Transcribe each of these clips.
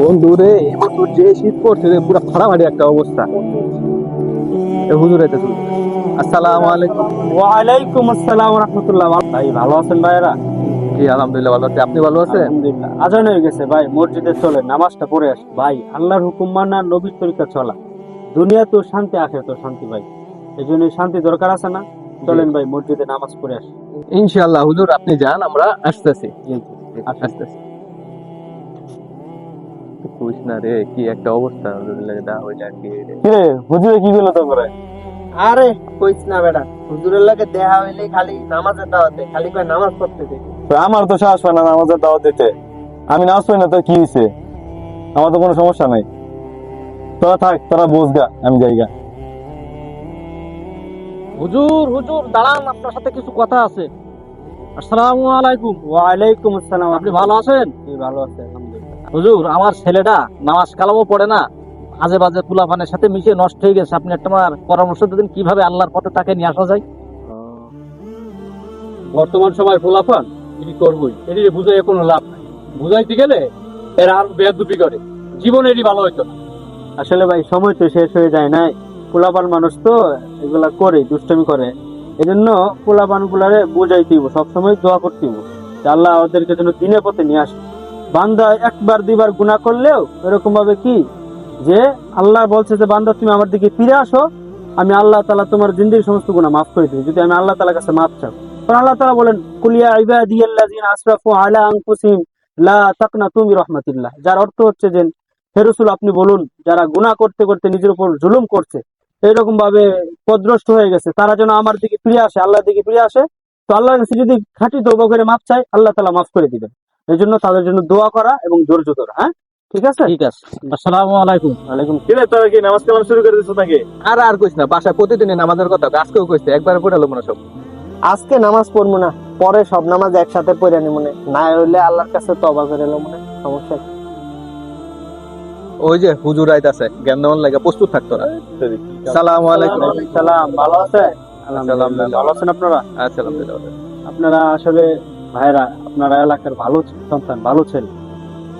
বন্ধু রে এবছর যে শীত পড়ছে রে পুরো একটা অবস্থা। এ হুজুর আসসালামু আলাইকুম। আসসালাম রহমতুল্লাহ ভাই ভালো আছেন ভাইরা জি আলহামদুলিল্লাহ ভালো আছি। আপনি ভালো আছেন? আলহামদুলিল্লাহ। আজান হয়ে গেছে ভাই মসজিদে চলে নামাজটা পড়ে আসি ভাই আল্লাহর হুকুম মানা নবীর তরিকা চলা। দুনিয়া তো শান্তি আসে তো শান্তি ভাই। এই জন্য শান্তি দরকার আছে না? চলেন ভাই মসজিদে নামাজ পড়ে আসি। ইনশাআল্লাহ হুজুর আপনি যান আমরা আসতেছি। আসতেছি। কইস না রে কি একটা অবস্থা হুজুরের দা হইলে আর কি রে। হুজুরে কি বলো তো আরে কইস না বেটা হুজুরের লাগে দেহা হইলে খালি নামাজের দাওয়াতে খালি কয় নামাজ পড়তে দে আমার তো সাহস হয় না নামাজের দাওয়াত দিতে। আমি নামাজ পড়ি না তো কি হয়েছে আমার তো কোনো সমস্যা নাই। তোরা থাক তোরা বুঝগা আমি যাইগা। হুজুর হুজুর দাঁড়ান আপনার সাথে কিছু কথা আছে। আসসালামু আলাইকুম। ওয়ালাইকুম আসসালাম। আপনি ভালো আছেন? ভালো আছে আলহামদুলিল্লাহ। হুজুর আমার ছেলেটা নামাজ কালামও পড়ে না। আজে বাজে পুলাফানের সাথে মিশে নষ্ট হয়ে গেছে। আপনি একটা আমার পরামর্শ দিন কীভাবে আল্লাহর পথে তাকে নিয়ে আসা যায়? বর্তমান সময় ফুলাফান এটি করবই? এটি বুঝাই কোনো লাভ নাই। বুঝাইতে গেলে এরা আর বেয়াদুপি করে। জীবন এটি ভালো হইতো না। আসলে ভাই সময় তো শেষ হয়ে যায় নাই। পোলাপান মানুষ তো এগুলা করে, দুষ্টমি করে। এই জন্য পোলাপান গুলারে বুঝাই দিব সবসময় দোয়া করতে দিব আল্লাহ ওদেরকে যেন দিনের পথে নিয়ে আসে। বান্দা একবার, দুইবার গুণা করলেও এরকম ভাবে কি? যে আল্লাহ বলছে যে, বান্দা, তুমি আমার দিকে ফিরে আসো, আমি আল্লাহ তালা তোমার জিন্দির সমস্ত গুণা মাফ করে দিই যদি আমি আল্লাহ তালার কাছে মাফ চাও কারণ আল্লাহ তালা বলেন কুলিয়া তাকনাতু মির রাহমাতিল্লাহ। যার অর্থ হচ্ছে যে, হে রসুল, আপনি বলুন, যারা গুনাহ করতে করতে নিজের উপর জুলুম করছে এরকম ভাবে পদ্রষ্ট হয়ে গেছে। তারা যেন আমার দিকে ফিরে আসে আল্লাহর দিকে ফিরে আসে। তো আল্লাহর কাছে যদি খাঁটি তৌবা করে মাফ চায় আল্লাহ তালা মাফ করে দিবেন। এই জন্য তাদের জন্য দোয়া করা এবং ধৈর্য ধরা হ্যাঁ? ঠিক আছে? ঠিক আছে। আসসালামু আলাইকুম। ওয়ালাইকুম কিরে তোরা কি নামাজ কালাম শুরু করে দিছো নাকি? আর আর কইস না বাসায় প্রতিদিনই নামাজের কথা আজকেও কইছে একবার পড়ালো মনে সব। আজকে নামাজ পড়ব না পরে সব নামাজ একসাথে পড়ে নি মনে। না হইলে আল্লাহর কাছে তবা করে এলো মনে সমস্যা কি? ওই যে হুজুর আইতাছে জ্ঞান দেওয়ার লাগে প্রস্তুত থাকতো না। সালাম আলাইকুম। সালাম ভালো আছে আলহামদুলিল্লাহ ভালো আছেন আপনারা? আচ্ছা আলহামদুলিল্লাহ। আপনারা আসলে ভাইরা আপনারা এলাকার ভালো সন্তান ভালো ছেলে।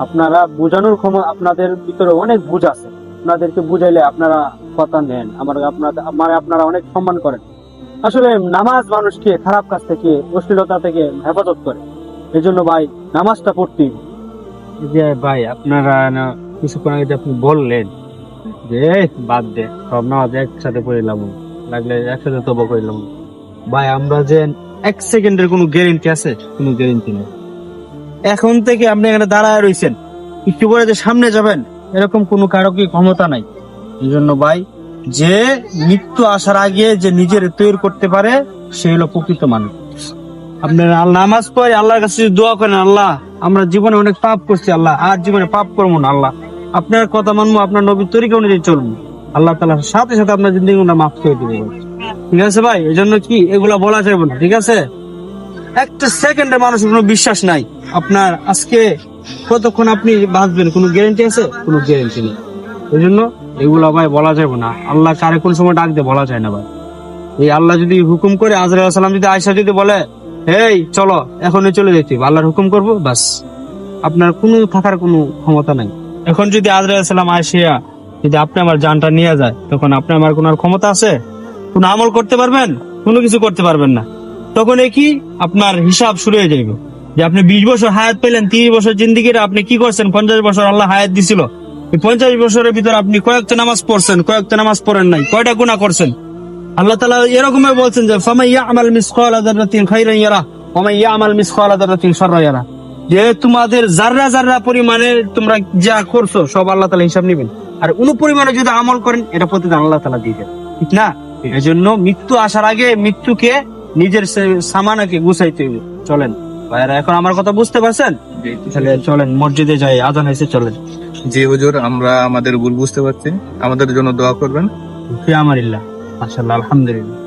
আপনারা বোঝানোর ক্ষমতা আপনাদের ভিতরে অনেক বুঝ আছে। আপনাদেরকে বুঝাইলে আপনারা কথা নেন। আমার আপনাদের আমার আপনারা অনেক সম্মান করেন। আসলে নামাজ মানুষকে খারাপ কাজ থেকে অশ্লীলতা থেকে হেফাজত করে? এই জন্য ভাই নামাজটা পড়তেই যে ভাই আপনারা না কিছুক্ষণ আগে আপনি বললেন যে বাদ দে, সব নামাজ একসাথে পড়িলাম লাগলে একসাথে তবা করিলাম ভাই, আমরা যে এক সেকেন্ডের কোনো গ্যারেন্টি আছে? কোনো গ্যারেন্টি নেই। এখন থেকে আপনি এখানে দাঁড়ায় রয়েছেন একটু পরে যে সামনে যাবেন, এরকম কোনো কি ক্ষমতা নাই। এই জন্য ভাই, যে মৃত্যু আসার আগে যে নিজের তৈরি করতে পারে, সে হলো প্রকৃত মানুষ। আপনারা নামাজ পড়ে, আল্লাহর কাছে দোয়া করেন, আল্লাহ, আমরা জীবনে অনেক পাপ করছি, আল্লাহ, আর জীবনে পাপ করব না, আল্লাহ। আপনার কথা মানবো, আপনার নবীর তরিকা অনুযায়ী চলবো। আল্লাহ তালার সাথে সাথে আপনার জিন্দগি মাফ করে দিবে। ঠিক আছে ভাই? এই জন্য কি এগুলা বলা যাবে না, ঠিক আছে? একটা সেকেন্ডে মানুষের কোনো বিশ্বাস নাই। আপনার আজকে কতক্ষণ আপনি বাঁচবেন, কোনো গ্যারেন্টি আছে? কোনো গ্যারেন্টি নেই। এই জন্য এগুলা ভাই বলা যাবে না। আল্লাহ কারে কোন সময় ডাক দিয়ে বলা যায় না ভাই। এই আল্লাহ যদি হুকুম করে আজরা সালাম যদি আয়সা যদি বলে এই চলো, এখনই চলে যেতে আল্লাহর হুকুম করব, বাস। আপনার কোনো থাকার কোনো ক্ষমতা নাই। এখন যদি আজরা সালাম আয়সিয়া যদি আপনি আমার জানটা নিয়ে যায়, তখন আপনি আমার কোনো ক্ষমতা আছে? কোনো আমল করতে পারবেন? কোনো কিছু করতে পারবেন না। তখন এ কি? আপনার হিসাব শুরু হয়ে যাইবে। যে আপনি বিশ বছর হায়াত পেলেন, তিরিশ বছর জিন্দিগির, আপনি কি করছেন? পঞ্চাশ বছর আল্লাহ হায়াত দিছিল। পঞ্চাশ বছরের ভিতরে আপনি কয়েকটা নামাজ পড়ছেন, কয়েকটা নামাজ পড়েন নাই, কয়টা গুণা করছেন? আল্লাহ তালা এরকম বলছেন যে ফামাই ইয়ামাল মিসকাল আদারাতিন খাইরান ইয়ারা ওমাই ইয়ামাল মিসকাল আদারাতিন শাররা ইয়ারা যে তোমাদের জাররা জাররা পরিমাণে তোমরা যা করছ সব আল্লাহ তালা হিসাব নেবেন। আর অনু পরিমাণে যদি আমল করেন এটা প্রতিদিন আল্লাহ তালা দিয়ে দেন। ঠিক না? এই জন্য মৃত্যু আসার আগে মৃত্যুকে নিজের সামানাকে গুছাইতে হবে। চলেন। ভাইয়ারা এখন আমার কথা বুঝতে পারছেন? তাহলে চলেন মসজিদে যাই আজান হয়েছে চলেন। জি হুজুর আমরা আমাদের ভুল বুঝতে পারছি। আমাদের জন্য দোয়া করবেন। ফি আমারিল্লাহ মাশাআল্লাহ আলহামদুলিল্লাহ।